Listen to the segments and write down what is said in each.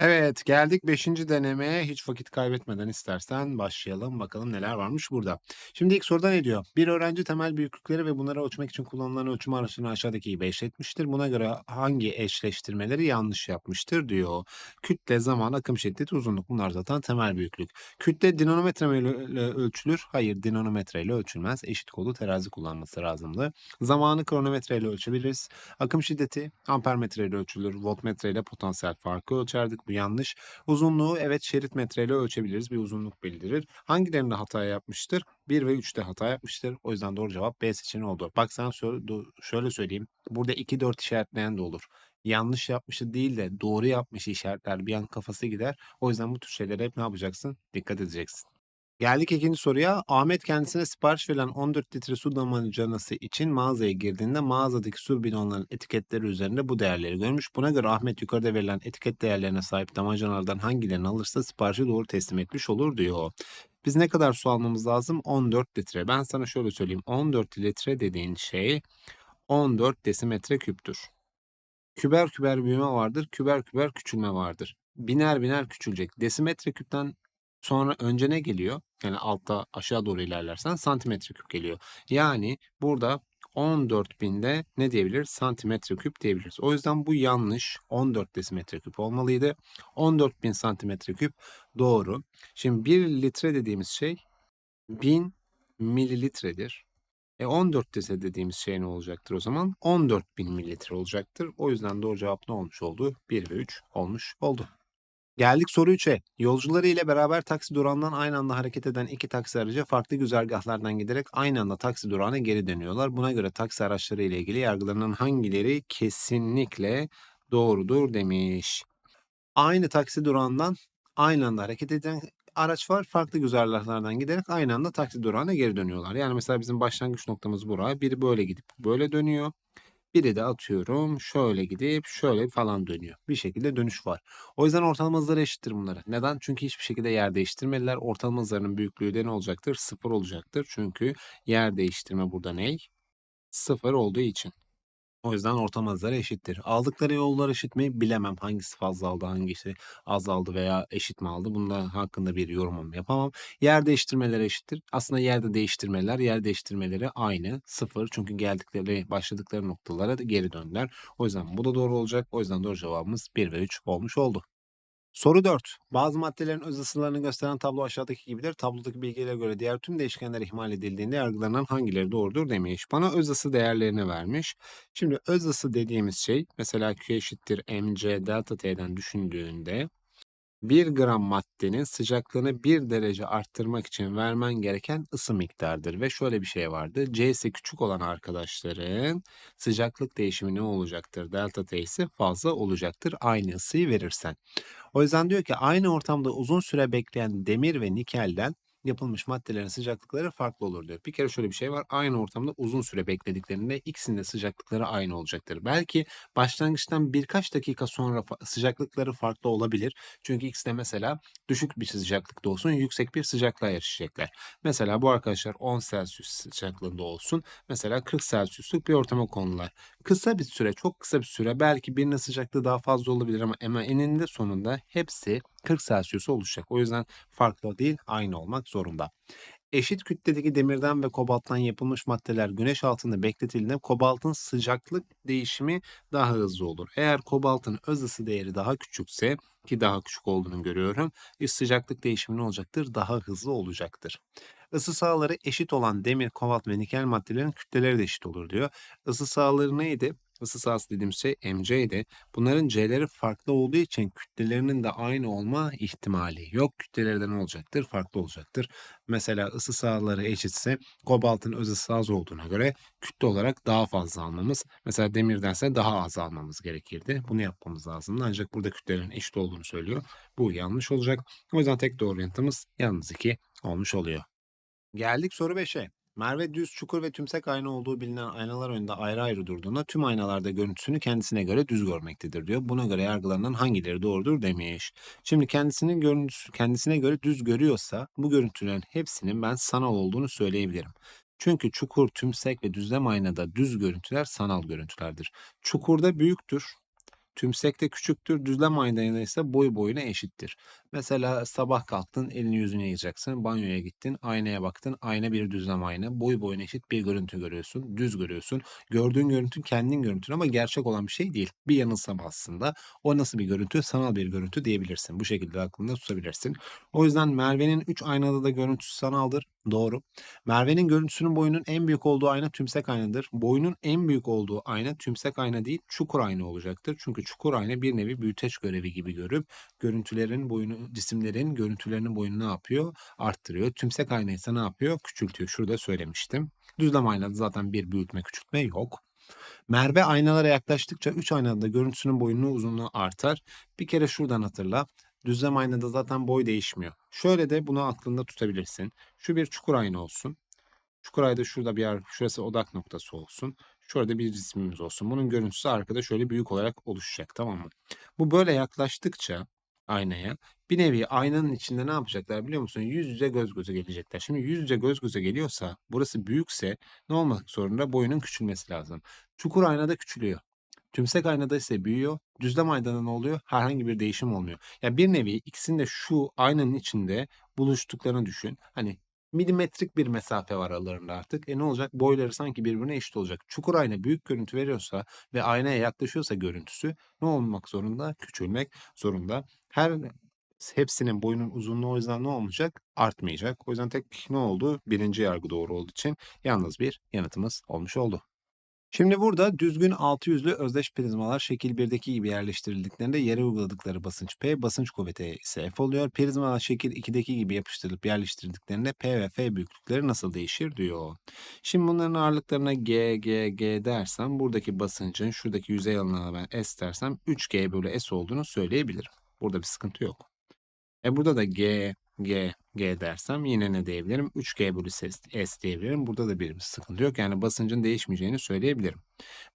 Evet, geldik beşinci denemeye. Hiç vakit kaybetmeden istersen başlayalım. Bakalım neler varmış burada. Şimdi ilk soruda ne diyor? Bir öğrenci temel büyüklükleri ve bunları ölçmek için kullanılan ölçüm araçlarını aşağıdaki gibi eşletmiştir. Buna göre hangi eşleştirmeleri yanlış yapmıştır diyor. Kütle, zaman, akım şiddeti, uzunluk bunlar zaten temel büyüklük. Kütle dinometre ile ölçülür. Hayır, dinometre ile ölçülmez. Eşit kolu terazi kullanması lazımdı. Zamanı kronometre ile ölçebiliriz. Akım şiddeti ampermetre ile ölçülür. Voltmetre ile potansiyel farkı ölçerdik. Bu yanlış. Uzunluğu evet şerit metreyle ölçebiliriz. Bir uzunluk bildirir. Hangilerinde hata yapmıştır? 1 ve 3'te hata yapmıştır. O yüzden doğru cevap B seçeneği oldu. Bak sana şöyle söyleyeyim. Burada 2 4 işaretleyen de olur. Yanlış yapmışı değil de doğru yapmış işaretler bir an kafası gider. O yüzden bu tür şeylere hep ne yapacaksın? Dikkat edeceksin. Geldik ikinci soruya. Ahmet kendisine sipariş verilen 14 litre su damacanası için mağazaya girdiğinde mağazadaki su bidonlarının etiketleri üzerinde bu değerleri görmüş. Buna göre Ahmet yukarıda verilen etiket değerlerine sahip damacanalardan hangilerini alırsa siparişi doğru teslim etmiş olur diyor. Biz ne kadar su almamız lazım? 14 litre. Ben sana şöyle söyleyeyim. 14 litre dediğin şey 14 desimetre küptür. Küber küber büyüme vardır. Küber küber küçülme vardır. Biner biner küçülecek. Desimetre küpten Sonra önce ne geliyor? Yani altta aşağı doğru ilerlersen santimetre küp geliyor. Yani burada 14.000'de ne diyebiliriz? Santimetre küp diyebiliriz. O yüzden bu yanlış. 14 desimetre küp olmalıydı. 14.000 santimetre küp doğru. Şimdi 1 litre dediğimiz şey 1000 mililitredir. E 14 dese dediğimiz şey ne olacaktır o zaman? 14.000 mililitre olacaktır. O yüzden doğru cevap ne olmuş oldu? 1 ve 3 olmuş oldu. Geldik soru 3'e. Yolcuları ile beraber taksi durağından aynı anda hareket eden iki taksi aracı farklı güzergahlardan giderek aynı anda taksi durağına geri dönüyorlar. Buna göre taksi araçları ile ilgili yargılanan hangileri kesinlikle doğrudur demiş. Aynı taksi durağından aynı anda hareket eden araç var. Farklı güzergahlardan giderek aynı anda taksi durağına geri dönüyorlar. Yani mesela bizim başlangıç noktamız buraya. Biri böyle gidip böyle dönüyor. Biri de atıyorum şöyle gidip şöyle falan dönüyor. Bir şekilde dönüş var. O yüzden ortalama hızları eşittir bunları. Neden? Çünkü hiçbir şekilde yer değiştirmediler. Ortalama hızlarının büyüklüğü de ne olacaktır? Sıfır olacaktır. Çünkü yer değiştirme burada ney? Sıfır olduğu için. O yüzden ortam hızları eşittir. Aldıkları yollar eşit mi bilemem. Hangisi fazla aldı, hangisi azaldı veya eşit mi aldı? Bunda hakkında bir yorumum yapamam. Yer değiştirmeleri eşittir. Aslında yerde değiştirmeler, yer değiştirmeleri aynı. Sıfır. Çünkü geldikleri, başladıkları noktalara geri döndüler. O yüzden bu da doğru olacak. O yüzden doğru cevabımız 1 ve 3 olmuş oldu. Soru 4. Bazı maddelerin öz ısılarını gösteren tablo aşağıdaki gibidir. Tablodaki bilgilere göre diğer tüm değişkenler ihmal edildiğinde yargılanan hangileri doğrudur demiş. Bana öz ısı değerlerini vermiş. Şimdi öz ısı dediğimiz şey mesela Q eşittir mc delta t'den düşündüğünde 1 gram maddenin sıcaklığını 1 derece arttırmak için vermen gereken ısı miktardır. Ve şöyle bir şey vardı. C'si küçük olan arkadaşların sıcaklık değişimi ne olacaktır? Delta T'si fazla olacaktır aynı ısıyı verirsen. O yüzden diyor ki aynı ortamda uzun süre bekleyen demir ve nikelden yapılmış maddelerin sıcaklıkları farklı olur diyor. Bir kere şöyle bir şey var. Aynı ortamda uzun süre beklediklerinde ikisinin de sıcaklıkları aynı olacaktır. Belki başlangıçtan birkaç dakika sonra sıcaklıkları farklı olabilir. Çünkü ikisi de mesela düşük bir sıcaklıkta olsun, yüksek bir sıcaklığa erişecekler. Mesela bu arkadaşlar 10 Celsius sıcaklığında olsun. Mesela 40 Celsius'luk bir ortama konular. Kısa bir süre, çok kısa bir süre belki birinin sıcaklığı daha fazla olabilir ama, ama eninde sonunda hepsi 40 Celsius'a oluşacak. O yüzden farklı değil, aynı olmak zorunda. Eşit kütledeki demirden ve kobalttan yapılmış maddeler güneş altında bekletildiğinde kobaltın sıcaklık değişimi daha hızlı olur. Eğer kobaltın öz ısı değeri daha küçükse ki daha küçük olduğunu görüyorum, sıcaklık değişimi ne olacaktır? Daha hızlı olacaktır. Isı sahaları eşit olan demir, kobalt ve nikel maddelerin kütleleri de eşit olur diyor. Isı sahaları neydi? Isı sahası dediğim şey mc'ydi. Bunların c'leri farklı olduğu için kütlelerinin de aynı olma ihtimali yok. Kütleleri de ne olacaktır? Farklı olacaktır. Mesela ısı sahaları eşitse kobaltın öz ısı az olduğuna göre kütle olarak daha fazla almamız. Mesela demirdense daha az almamız gerekirdi. Bunu yapmamız lazımdı. Ancak burada kütlelerin eşit olduğunu söylüyor. Bu yanlış olacak. O yüzden tek doğru yanıtımız yalnız 2 olmuş oluyor. Geldik soru 5'e. Merve düz, çukur ve tümsek ayna olduğu bilinen aynalar önünde ayrı ayrı durduğunda tüm aynalarda görüntüsünü kendisine göre düz görmektedir diyor. Buna göre yargılanan hangileri doğrudur demiş. Şimdi kendisinin görüntüsü kendisine göre düz görüyorsa bu görüntülerin hepsinin ben sanal olduğunu söyleyebilirim. Çünkü çukur, tümsek ve düzlem aynada düz görüntüler sanal görüntülerdir. Çukurda büyüktür, Tümsekte küçüktür, düzlem aynada ise boy boyuna eşittir. Mesela sabah kalktın, elini yüzünü yıkacaksın, banyoya gittin, aynaya baktın, ayna bir düzlem ayna, boy boyuna eşit bir görüntü görüyorsun, düz görüyorsun. Gördüğün görüntü kendin görüntün ama gerçek olan bir şey değil. Bir yanılsama aslında. O nasıl bir görüntü? Sanal bir görüntü diyebilirsin. Bu şekilde aklında tutabilirsin. O yüzden Merve'nin 3 aynada da görüntüsü sanaldır. Doğru. Merve'nin görüntüsünün boyunun en büyük olduğu ayna tümsek aynadır. Boyunun en büyük olduğu ayna tümsek ayna değil, çukur ayna olacaktır. Çünkü çukur ayna bir nevi büyüteç görevi gibi görüp görüntülerin boyunu, cisimlerin görüntülerinin boyunu ne yapıyor? Arttırıyor. Tümsek ayna ise ne yapıyor? Küçültüyor. Şurada söylemiştim. Düzlem aynada zaten bir büyütme küçültme yok. Merve aynalara yaklaştıkça 3 aynada da görüntüsünün boyunun uzunluğu artar. Bir kere şuradan hatırla. Düzlem aynada zaten boy değişmiyor. Şöyle de bunu aklında tutabilirsin. Şu bir çukur ayna olsun. Çukur ayda şurada bir yer, şurası odak noktası olsun. Şurada bir cismimiz olsun. Bunun görüntüsü arkada şöyle büyük olarak oluşacak tamam mı? Bu böyle yaklaştıkça aynaya bir nevi aynanın içinde ne yapacaklar biliyor musun? Yüz yüze göz göze gelecekler. Şimdi yüz yüze göz göze geliyorsa burası büyükse ne olmak zorunda? Boyunun küçülmesi lazım. Çukur aynada küçülüyor. Tümsek aynada ise büyüyor. Düzlem aynada ne oluyor? Herhangi bir değişim olmuyor. Ya bir nevi ikisinin de şu aynanın içinde buluştuklarını düşün. Hani milimetrik bir mesafe var aralarında artık. E ne olacak? Boyları sanki birbirine eşit olacak. Çukur ayna büyük görüntü veriyorsa ve aynaya yaklaşıyorsa görüntüsü ne olmak zorunda? Küçülmek zorunda. Her hepsinin boyunun uzunluğu o yüzden ne olmayacak? Artmayacak. O yüzden tek ne oldu? Birinci yargı doğru olduğu için yalnız bir yanıtımız olmuş oldu. Şimdi burada düzgün altı yüzlü özdeş prizmalar şekil 1'deki gibi yerleştirildiklerinde yere uyguladıkları basınç P, basınç kuvveti ise F oluyor. Prizmalar şekil 2'deki gibi yapıştırılıp yerleştirdiklerinde P ve F büyüklükleri nasıl değişir diyor. Şimdi bunların ağırlıklarına G, G, G dersem buradaki basıncın şuradaki yüzey alanına ben S dersem 3G bölü S olduğunu söyleyebilirim. Burada bir sıkıntı yok. E burada da G, G, G dersem yine ne diyebilirim? 3G bölü S, S diyebilirim. Burada da bir sıkıntı yok. Yani basıncın değişmeyeceğini söyleyebilirim.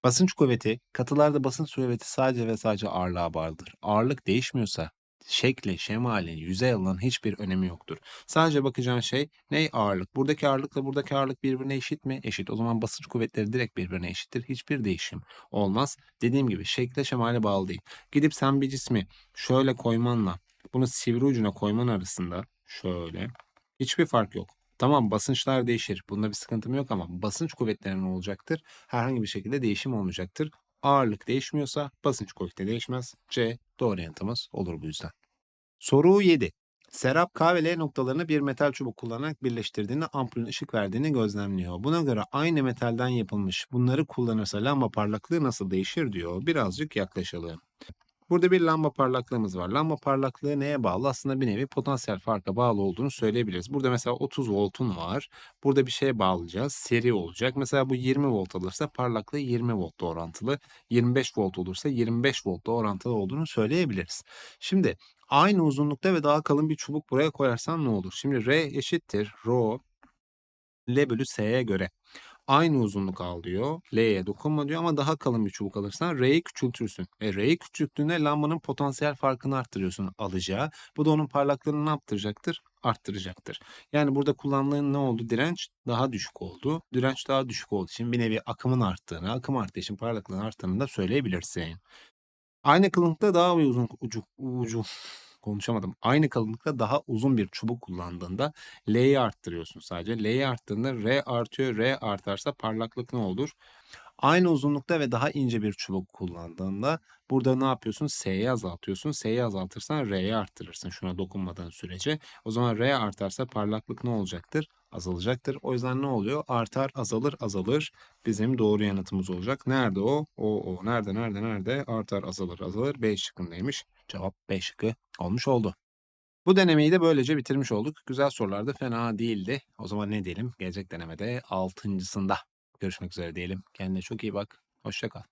Basınç kuvveti, katılarda basınç kuvveti sadece ve sadece ağırlığa bağlıdır. Ağırlık değişmiyorsa şekli, şemali, yüzey alanın hiçbir önemi yoktur. Sadece bakacağın şey ne ağırlık? Buradaki ağırlıkla buradaki ağırlık birbirine eşit mi? Eşit. O zaman basınç kuvvetleri direkt birbirine eşittir. Hiçbir değişim olmaz. Dediğim gibi şekle şemale bağlı değil. Gidip sen bir cismi şöyle koymanla bunu sivri ucuna koyman arasında şöyle hiçbir fark yok. Tamam basınçlar değişir. Bunda bir sıkıntım yok ama basınç kuvvetleri ne olacaktır? Herhangi bir şekilde değişim olmayacaktır. Ağırlık değişmiyorsa basınç kuvveti değişmez. C doğru yanıtımız olur bu yüzden. Soru 7. Serap K ve L noktalarını bir metal çubuk kullanarak birleştirdiğinde ampulün ışık verdiğini gözlemliyor. Buna göre aynı metalden yapılmış bunları kullanırsa lamba parlaklığı nasıl değişir diyor. Birazcık yaklaşalım. Burada bir lamba parlaklığımız var. Lamba parlaklığı neye bağlı? Aslında bir nevi potansiyel farka bağlı olduğunu söyleyebiliriz. Burada mesela 30 voltun var. Burada bir şeye bağlayacağız. Seri olacak. Mesela bu 20 volt alırsa parlaklığı 20 voltla orantılı. 25 volt olursa 25 voltla orantılı olduğunu söyleyebiliriz. Şimdi aynı uzunlukta ve daha kalın bir çubuk buraya koyarsan ne olur? Şimdi R eşittir rho L bölü S'ye göre aynı uzunluk al diyor. L'ye dokunma diyor ama daha kalın bir çubuk alırsan R'yi küçültürsün. E R'yi küçülttüğünde lambanın potansiyel farkını arttırıyorsun alacağı. Bu da onun parlaklığını ne yaptıracaktır? Arttıracaktır. Yani burada kullanılan ne oldu? Direnç daha düşük oldu. Direnç daha düşük olduğu için bir nevi akımın arttığını, akım arttığı için parlaklığın arttığını da söyleyebilirsin. Aynı kalınlıkta daha uzun ucu, ucu konuşamadım. Aynı kalınlıkta daha uzun bir çubuk kullandığında L'yi arttırıyorsun sadece. L'yi arttığında R artıyor. R artarsa parlaklık ne olur? Aynı uzunlukta ve daha ince bir çubuk kullandığında burada ne yapıyorsun? S'yi azaltıyorsun. S'yi azaltırsan R'yi arttırırsın şuna dokunmadan sürece. O zaman R artarsa parlaklık ne olacaktır? Azalacaktır. O yüzden ne oluyor? Artar, azalır, azalır. Bizim doğru yanıtımız olacak. Nerede o? O, o. Nerede, nerede, nerede? Artar, azalır, azalır. B şıkkındaymış. Cevap B şıkkı olmuş oldu. Bu denemeyi de böylece bitirmiş olduk. Güzel sorular da fena değildi. O zaman ne diyelim? Gelecek denemede altıncısında görüşmek üzere diyelim. Kendine çok iyi bak. Hoşça kal.